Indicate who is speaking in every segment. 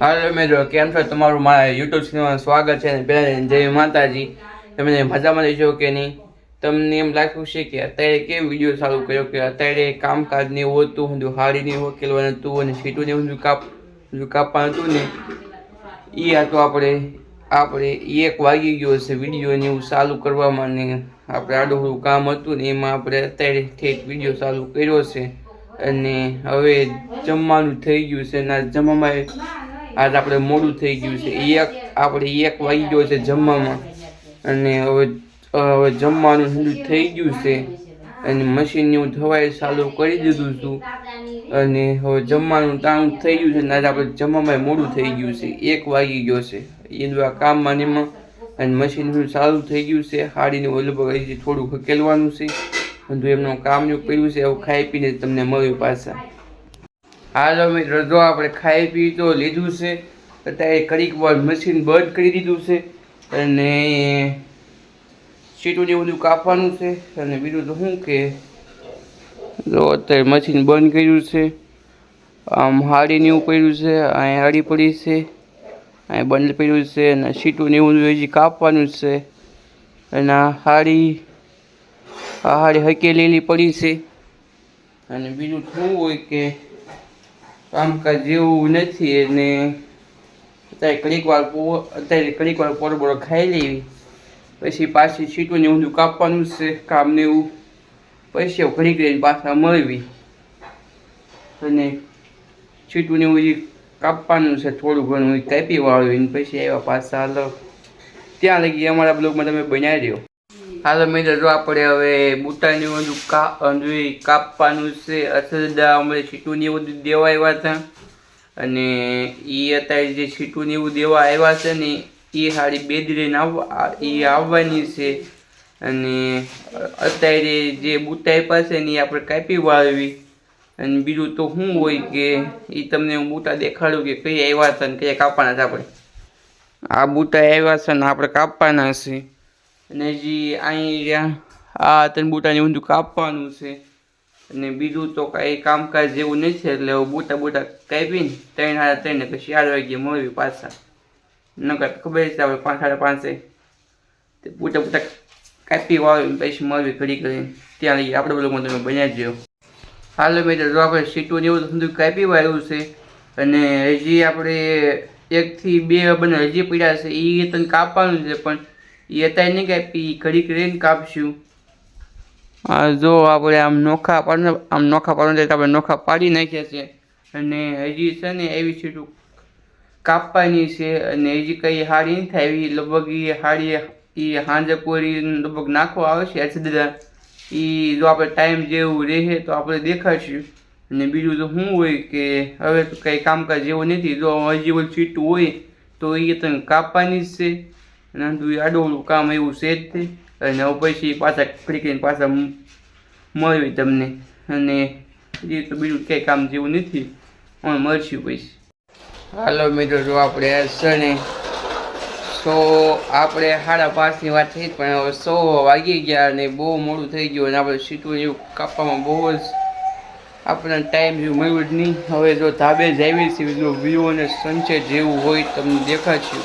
Speaker 1: હાલો મિત્રો, કેમ છો? તમારું મારા યુટ્યુબ ચેનલમાં સ્વાગત છે પહેલાં જય માતાજી. તમે મજામાં રહેશો કે નહીં? તમને એમ લાગ્યું છે કે અત્યારે કેમ વીડિયો ચાલુ કર્યો? કે અત્યારે કામકાજ ને એવું હતું બધું હાડીને ઉકેલવાનું હતું અને સીટું ને બધું કાપ કાપવાનું હતું ને એ હતું આપણે આપણે એક વાગી ગયો છે વીડિયો ને એવું ચાલુ કરવામાં ને આપણે આડું કામ હતું ને એમાં આપણે અત્યારે ઠેઠ વીડિયો ચાલુ કર્યો છે. અને હવે જમવાનું થઈ ગયું છે આ જમવામાં આજ આપણે મોડું થઈ ગયું છે. એક આપણે એક વાગી ગયો છે જમવામાં. અને હવે હવે જમવાનું ઠંડુ થઈ ગયું છે. અને મશીન હું ધવાય ચાલુ કરી દીધું છું. અને હવે જમવાનું ટાણું થઈ ગયું છે અને આજે આપણે જમવામાં મોડું થઈ ગયું છે. એક વાગી ગયો છે. એ આ કામમાં એમાં. અને મશીન હું ચાલુ થઈ ગયું છે. હાડીને લગભગ હજી થોડું ખકેલવાનું છે. બધું એમનું કામ જેવું કર્યું છે. એવું ખાઈ પીને તમને મળ્યું પાછા. હાલો મિત્રો, જો આપણે ખાઈ પી તો લીધું છે, અત્યારે કડીક વાર મશીન બંધ કરી દીધું છે અને સીટું ને બધું કાપવાનું છે અને બીજું તો શું કે, જો અત્યારે મશીન બંધ કર્યું છે, આમ હાડીને એવું પડ્યું છે અહીં હાડી પડી છે અહીં બંધ પડ્યું છે અને સીટું ને એવું હજી કાપવાનું છે અને હાડી, આ હાડી હકેલેલી પડી છે અને બીજું શું હોય કે કામકાજ જેવું નથી અને અત્યારે ઘડીક વાર અત્યારે ઘડીક વાર પોરબોરો ખાઈ લેવી પછી પાછી સીટું ને ઊંધું કાપવાનું છે કામ ને એવું પૈસા ઘડીક રહીને પાછા મળવી. અને સીટું ને એવું કાપવાનું છે, થોડું ઘણું કાપી વાળવી પછી આવ્યા પાછા અલગ ત્યાં લગી અમારા બ્લોગમાં તમે બનાવી રહ્યો હાલો મિત્રો, જો આપણે હવે બુટાની બધું કા કાપવાનું છે અસરદા અમે છીટું ને એવું દેવા આવ્યા હતા. અને એ અત્યારે જે છીટું ને એવું દેવા આવ્યા છે ને એ હાડી બેદરીને આવવા એ આવવાની છે. અને અત્યારે જે બુટા આપ્યા છે ને એ આપણે કાપી વાળવી. અને બીજું તો શું હોય કે એ તમને હું બુટા દેખાડું કે કઈ આવ્યા હતા ને, કયા કાપવાના છે આપણે. આ બુટા આવ્યા છે ને, આપણે કાપવાના છે. અને હજી અહીં આ ત્રણ બૂટાને ઊંધું કાપવાનું છે. અને બીજું તો કાંઈ કામકાજ જેવું નહીં છે એટલે હવે બૂટા બૂટા કાપીને ત્રણ સાડા ત્રણ ને પછી ચાર વાગ્યે મળવી પાછા. નકર તો ખબર છે આપણે પાંચ સાડા પાંચે તે બૂટા બૂટા કાપી વાળવી પછી મળવી ઘડી કરીને ત્યાં લઈ આપણે બધું તમે બનાવી દો હાલો મેં જો આપણે સીટું ને તો બધું કાપી વાળ્યું છે. અને હજી આપણે એકથી બે બને હજી પીડા છે એ તને કાપવાનું છે, પણ એ અત્યારે નહીં કાપી ઘડીક રેન આ જો આપણે આમ નોખા પાડ આમ નોખા પાડવાનું થાય આપણે નોખા પાડી નાખ્યા છે અને હજી છે ને એવી સીટું કાપવાની છે અને હજી કંઈ હાડી નહીં થાય એવી લગભગ એ હાડી એ હાંજે પૂરી લગભગ નાખવા આવે છે દાદા એ જો આપણે ટાઈમ જેવું રહે તો આપણે દેખાડશું. અને બીજું તો શું હોય કે હવે તો કંઈ કામકાજ જેવું નથી. જો હજી ઓલું છીટું હોય તો એ તો કાપવાની જ છે. અને આડું કામ એવું છે જ તે. અને હવે પછી પાછા ક્રિકેટ પાછા મળવી તમને. અને એ તો બીજું કંઈ કામ જેવું નથી. પણ મળશું પછી. હાલો મિત્રો, જો આપણે છે ને સો, આપણે સાડા પાંચની વાત થઈ પણ હવે સો વાગી ગયા અને બહુ મોડું થઈ ગયું અને આપણે સીટું એવું કાપવામાં બહુ જ આપણને ટાઈમ જેવું મળ્યું જ નહીં. હવે જો ધાબે જ આવી છે જો વ્યૂ અને સનસેટ જેવું હોય તમને દેખાશે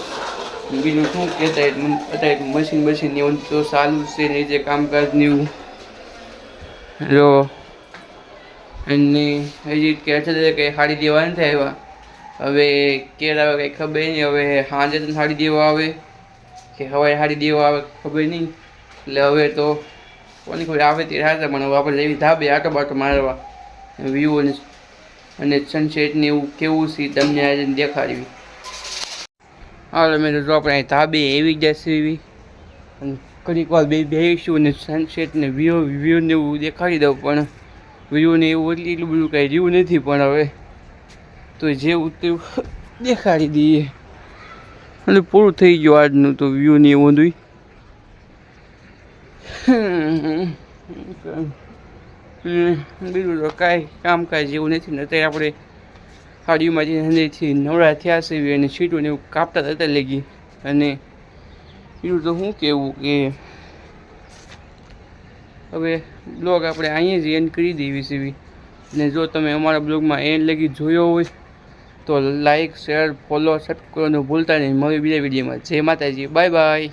Speaker 1: બીજું શું કહેતા અત્યારે મશીન બશીન એવું તો સારું છે ને જે કામકાજ એવું જો અને હજી કે છે કે સાડી દેવા નથી આવ્યા. હવે કેર આવે કંઈ ખબર નહીં, હવે સાંજે તો સાડી દેવા આવે. કે હવાઈ સાડી દેવા આવે ખબર નહીં. એટલે હવે તો કોની ખબર, આવે તે રાતે, પણ હવે આપણે લેવી ધાબે આટો બાટો મારવા. વ્યૂ અને સનસેટ ને એવું કેવું છે તમને આજે દેખાડવી. હાલો મેં તો આપણે ધાબે એવી જશે એવી. અને ઘડીક વાર બે બેસીશું અને સનસેટ ને વ્યૂ વ્યૂ ને એવું દેખાડી દઉં, પણ વ્યૂ ને એવું એટલી એટલું બધું કાંઈ રહ્યું નથી, પણ હવે તો જેવું તેવું દેખાડી દઈએ. અને પૂરું થઈ ગયું આજનું તો વ્યૂ ને એવું બધું બીજું તો કાંઈ કામકાજ જેવું નથી, ને અત્યારે આપણે હાડીઓમાં જે અંદરથી નવરા થયા છે અને સીટોને એવું કાપતા થતા લાગી. અને બીજું તો શું કહેવું કે હવે બ્લોગ આપણે અહીંયા જ એન્ડ કરી દેવી છે અને જો તમે અમારા બ્લોગમાં એન્ડ લગી જોયો હોય, તો લાઈક શેર ફોલો સબસ્ક્રાઈબ કરવાનું ભૂલતા નહીં. મળવી બીજા વિડીયોમાં. જય માતાજી. Bye bye